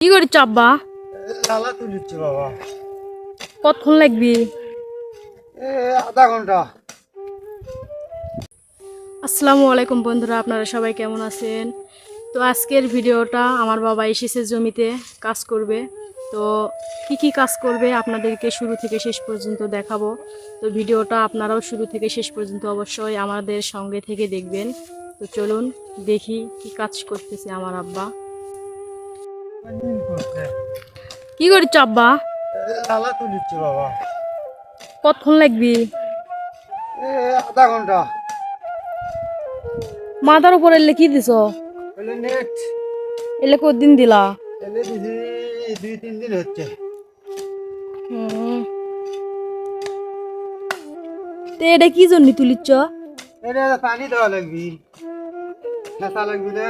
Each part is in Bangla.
কি করিস আব্বা? লালা তুলিচ্ছি বাবা। কতক্ষণ লাগবি? এ আধা ঘণ্টা। আসসালামু আলাইকুম বন্ধুরা আপনারা সবাই কেমন আছেন? তো আজকের ভিডিওটা আমার বাবা এসেছে জমিতে কাজ করবে। তো কি কি কাজ করবে আপনাদেরকে শুরু থেকে শেষ পর্যন্ত দেখাবো। তো ভিডিওটা আপনারাও শুরু থেকে শেষ পর্যন্ত অবশ্যই আমাদের সঙ্গে থেকে দেখবেন। তো চলুন দেখি কি কাজ করতেছে আমার আব্বা। কি করিস আব্বা? লালা তুলিচ্ছি বাবা। কতক্ষণ লাগবি? আধা ঘণ্টা। মাথার উপর এলে কি দিছ? বলে নেট এলে কদিন দিলা? এলে দিছি দুই তিন দিন হচ্ছে। তো এটা কি জন্য তুলিচ্ছ? এটা পানি দেওয়া লাগবি। নেশা লাগবি রে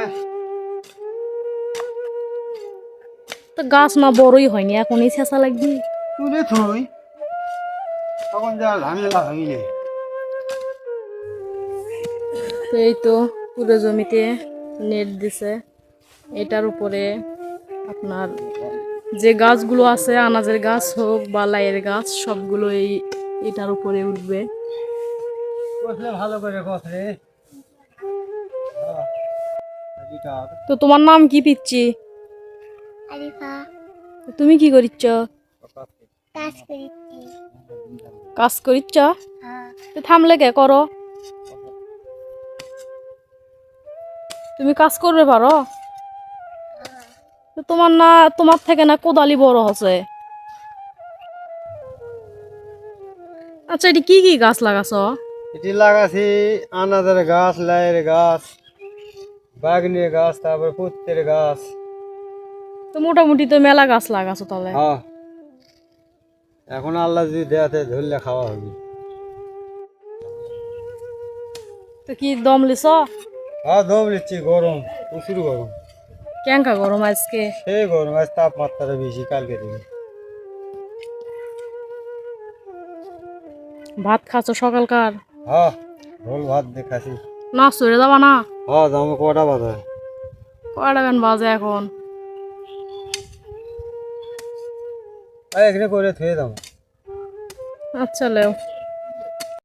তো গাছ না বড়ই হয়নি এখনই ছেঁচা লাগবি। তুলে থই। তখন যা ঝামেলা ভাঙিলে এই তো পুরো জমিতে নেট দিছে। এটার উপরে আপনার যে গাছগুলো আছে আনাজের গাছ হোক বা লাইয়ের গাছ সবগুলো এই এটার উপরে উঠবে। ভালো করে কষ রে। হ্যাঁ। তো তোমার নাম কি পিচ্ছি আরিফা। তুমি কি করিচ্ছ? কাজ করিচ্ছ। হ্যাঁ। তো থামলে কে? করো। তুমি কাজ করবে পারো? তো তোমার না তোমার থেকে না কোদালি বড় হচ্ছে। আচ্ছা এটি কি কি গাছ লাগাছ? এটি লাগাছি আনাজের গাছ লাইয়ের গাছ বাগনের গাছ তারপর পুত্তের গাছ। তো মোটামুটি তো মেলা গাছ লাগাছো তাহলে। হ্যাঁ। এখন আল্লাহ যদি দেয়াতে ধরলে খাওয়া হবে। তো কি দম লিছ? হ্যাঁ দম নিচ্ছি গরম প্রচুর গরম। ক্যাঙ্কা গরম আজকে? সেই গরম আজ তাপমাত্রা বেশি কালকে থেকে। ভাত খাচ্ছ সকালকার? হ্যাঁ ঝোল ভাত দেখাছি না সরে যাবা না? হ্যাঁ যাব কটা বাজে? গান বাজে এখন? এখানে করে থুয়ে দাও। আচ্ছা লেও।